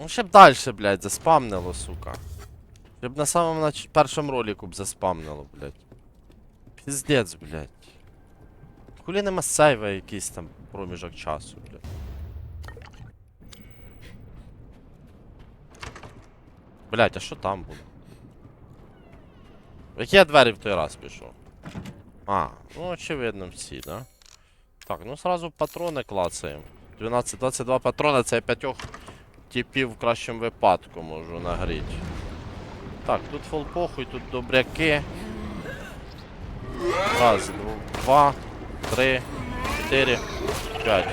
Ну ще б далі, блядь, заспамнило, сука. Щоб на самому нач... першому ролику б заспамнило, блядь. Піздець, блядь. Хулі нема сейва якийсь там проміжок часу, блядь. Блядь, а що там було? В які я двері в той раз пішов? А, ну очевидно всі, да? Так, ну сразу патрони клацаємо. 12-22 патрона, це я п'ятьох типів в кращому випадку можу нагріти. Так, тут фол похуй, тут добряки. Раз, два, три, чотири, п'ять.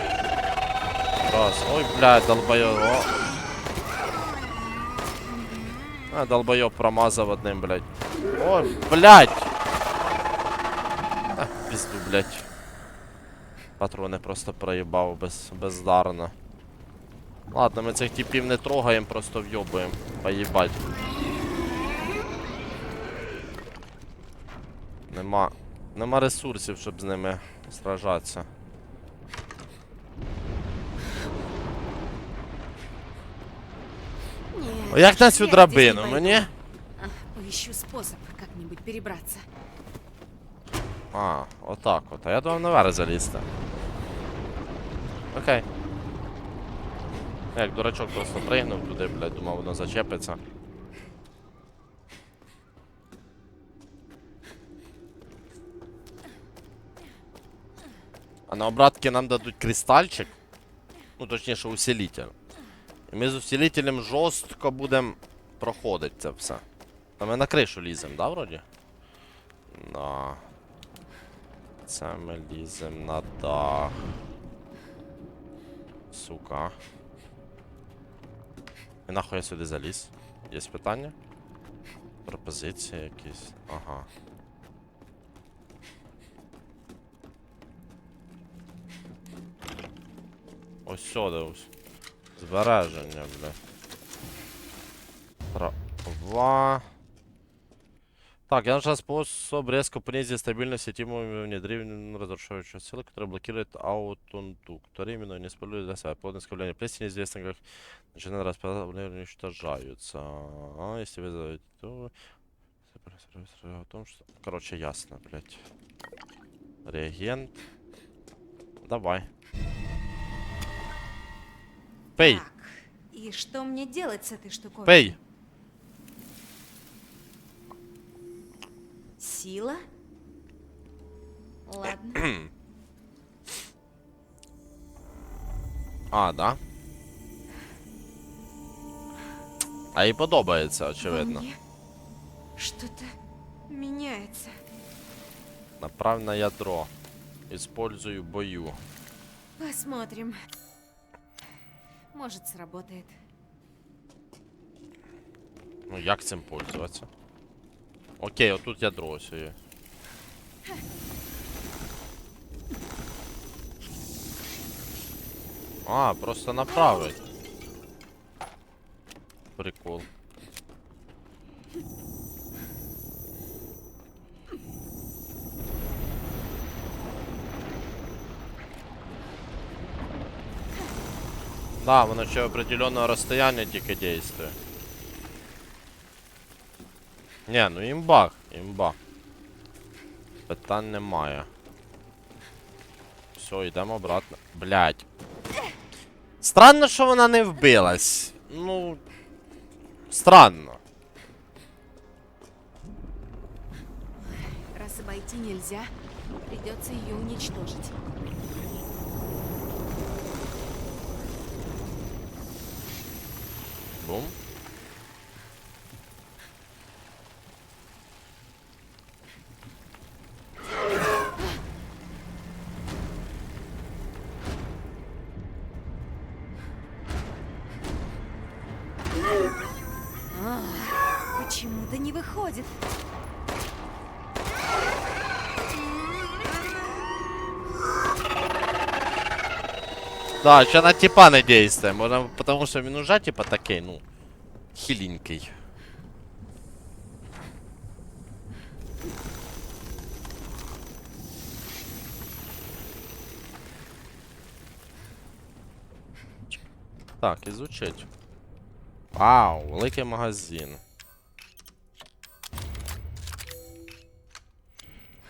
Раз. Ой, блядь, долбойоб. А, долбойоб промазав одним, блядь. Ой, блядь! А, пізду, блядь. Патрони просто проїбав без, бездарно. Ладно, ми цих типів не трогаємо, просто вйобуємо. Поїбать. Нема. Нема ресурсів, щоб з ними сражатися. Нет, як на я цю здесь драбину? не Мені? пойду. А, Поищу способ как-нибудь перебраться. А, отак от. А я думав наверх залізти. Окей. Як дурачок просто пригнув туди, блядь, думав, воно зачепиться. А на обратки нам дадуть кристальчик. Ну, точніше, усилитель. І ми з усилителем жорстко будемо проходити це все. Та ми на кришу ліземо, да, вроді? Да. Це ми ліземо на дах. Сука. І нахуй я сюди заліз? Є питання? Пропозиції якісь. Ага. Ось сюди ось. Збереження, бля. Права. Так, я нашел способ резко понизить стабильность сетевого внедрения разрушающего силы, которая блокирует аутонтуктор. Именно не использует для себя плотность скопления плесени, известно как начинает распадаться, уничтожаются. А, если вы зовете, то... О том, что... Короче, ясно, блядь. Реагент. Давай. Пей, Так, и что мне делать с этой штуковиной? пей. Сила? Ладно. А, да? А їй подобається, очевидно. Что-то меняется. Направь на ядро. Использую бою. Посмотрим. Может, сработает. Ну як цим пользуватися? Окей, отут ядро ось є. А, просто направить. Прикол. Да, воно ще определенного розстояння тільки действує. Не, ну імба, імба. Питань немає. Все, йдемо обратно. Блять. Странно, що вона не вбилась. Ну. Странно. Раз обойти нельзя, придется ее уничтожить. Бум. Да, ще на типа не действує. Може, потому що він уже типа такий, ну. Хиленький. Так, изучить. Вау, великий магазин.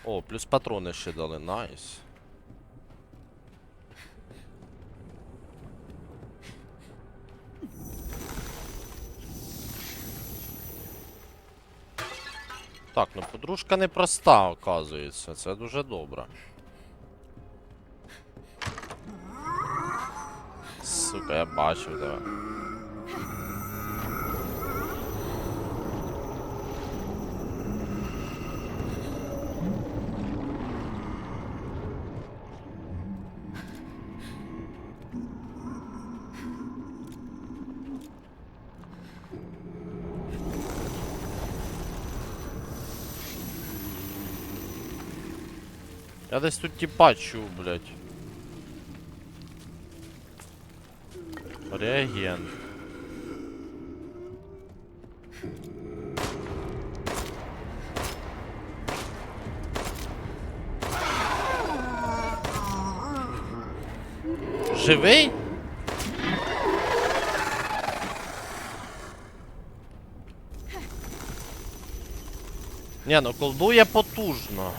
О, плюс патрони ще дали, найс. Так, ну подружка непроста, оказується. Це дуже добре. Сука, я бачив тебе. Я десь тут типа чув, блядь. Реагент. Живий? Ні, ну колдує потужно.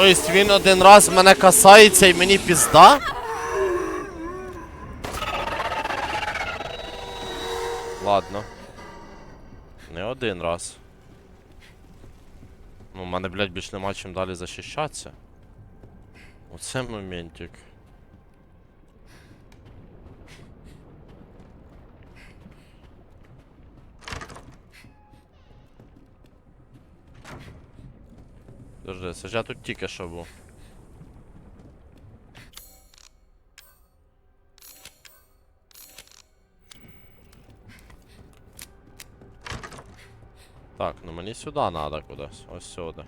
Тобто він один раз мене касається і мені пізда? Ладно. Не один раз. Ну, у мене, блядь, більш нема чим далі захищатися. Оце моментик. Подожди, я тут тільки що був. Так, ну мені сюди треба кудись. Ось сюди.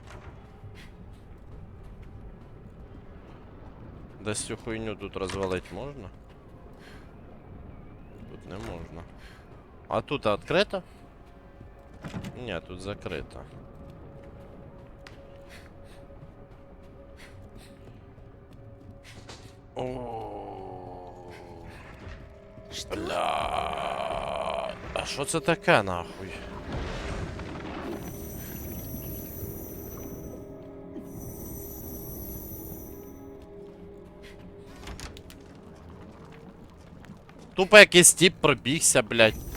Десь цю хуйню тут розвалить можна? Тут не можна. А тут відкрито? Ні, тут закрито. Бля. А що це таке нахуй? Тупо якийсь тип пробігся, блядь.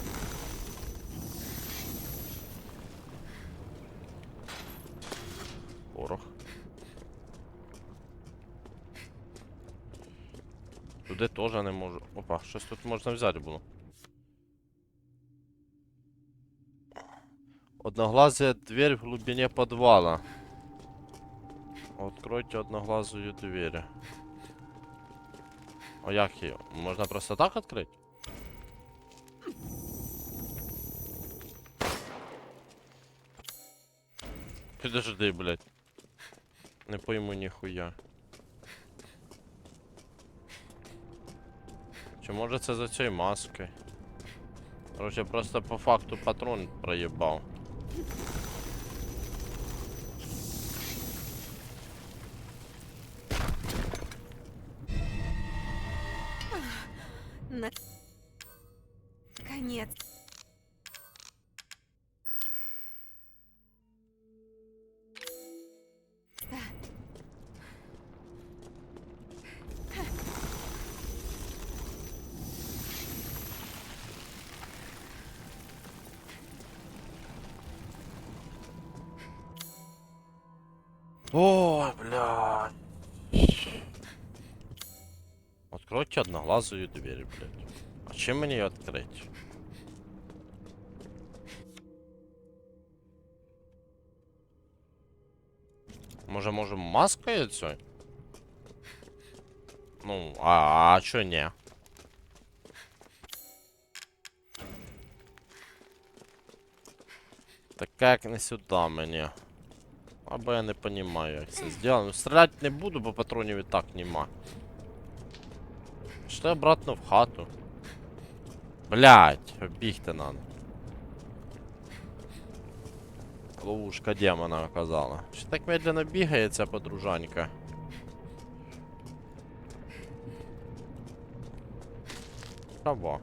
Тут можна взяти було. Одноглазая дверь в глубине подвала. Откройте одноглазую дверь. А як її? Можна просто так відкрити? Підожди, блядь. Не пойму ніхуя. Чи може це за цією маски? Короче, просто по факту патрон проїбав. Ой, блядь. Откройте одноглазую дверь, блядь. А чем мне ее открыть? Може, можем маскою цю? Ну, а, а чо не? Так як не сюди мені? Або я не розумію, як це зроблено. Стріляти не буду, бо патронів і так нема. Пішли обратно в хату. Блять, бігти надо. Ловушка демона оказала. Що так медленно бігає ця подружанька? Кого?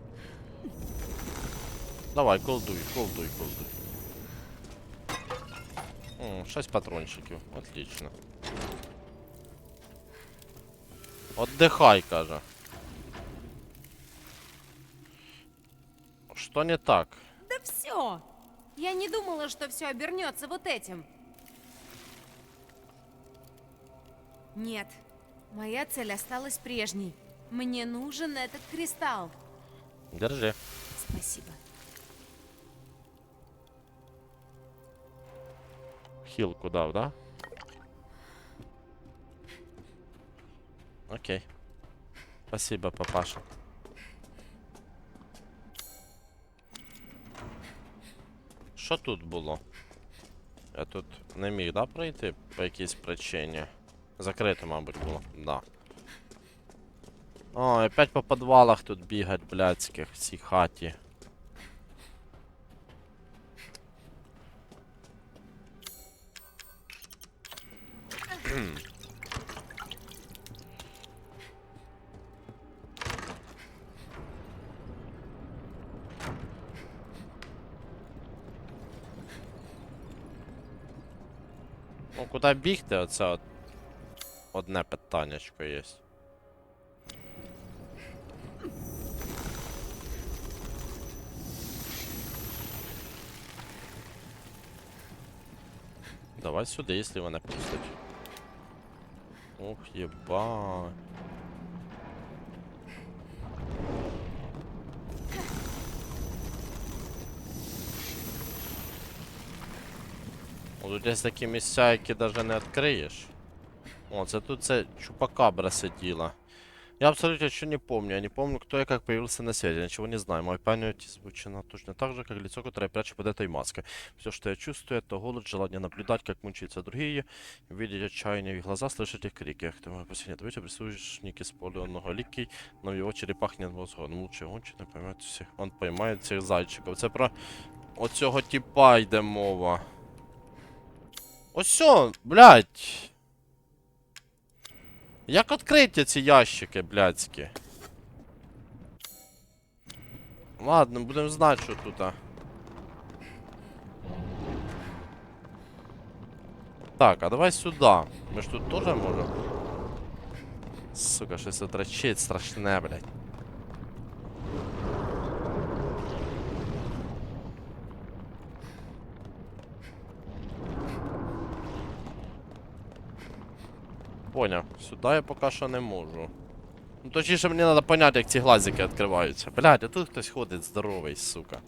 Давай, колдуй, колдуй, колдуй. М, 6 патрончиків, отлично. Отдыхай, каже. Что не так? Да все! Я не думала, что все обернется вот этим. Нет, моя цель осталась прежней. Мне нужен этот кристалл. Держи. Спасибо. Хилку дав, да? Окей. Спасибо, папаша. Що тут було? Я тут не міг, да, пройти по якійсь причині? Закрито, мабуть, було. Да. О, опять по підвалах тут бігать, блядських, в цій хаті. Ну, куди бігти, оце от одне питаннячко є. Давай сюди, якщо мене пустять. Ух, єба. Тут є такі місця, які навіть не відкриєш. О, це тут це чупакабра сиділа. Я абсолютно ничего не помню. Я не помню, кто и как появился на свете. Я ничего не знаю. Моя память звучена точно так же, как лицо, которое прячет под этой маской. Все, что я чувствую, это голод, желание наблюдать, как мучаются другие, видеть отчаяние в их глазах, слышать их крики. Ах ты мой последний добыча, присутствующий с поля многоликий, но в его черепах нет мозга. Он лучше гончий, не поймает всіх. Он поймає всіх зайчиків. Це про оцього типа йде мова. Ось сьо, блядь. Як відкриті ці ящики, блядські? Ладно, будемо знати, що тут. Так, а давай сюди. Ми ж тут теж можемо. Сука, щось отрачить страшне, блядь. Поняв. Сюди я поки що не можу. Ну точніше мені треба поняти, як ці глазики відкриваються. Блядь, а тут хтось ходить здоровий, сука.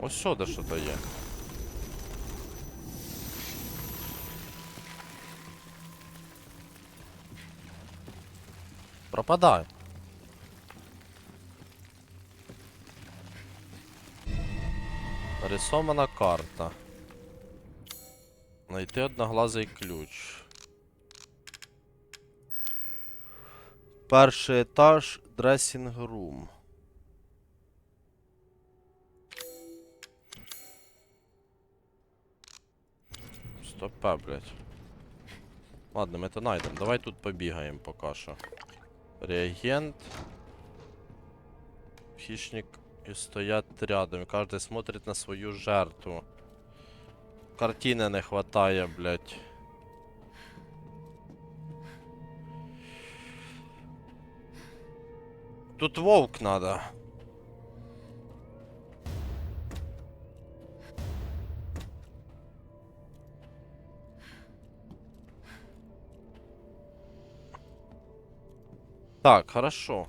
Ось сюди що то є. Пропадай. Нарисована карта. Найти одноглазий ключ. Перший етаж дресінг рум. Стопе, блядь. Ладно, ми то найдем. Давай тут побігаємо поки що. Реагент. Хищник и стоят рядом. Каждый смотрит на свою жертву. Картины не хватає, блядь. Тут вовк надо. Так, хорошо.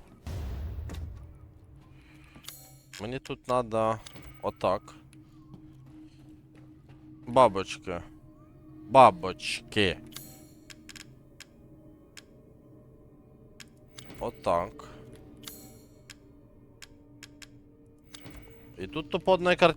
Мені тут надо отак. Бабочки. Бабочки. Отак. І тут то по одній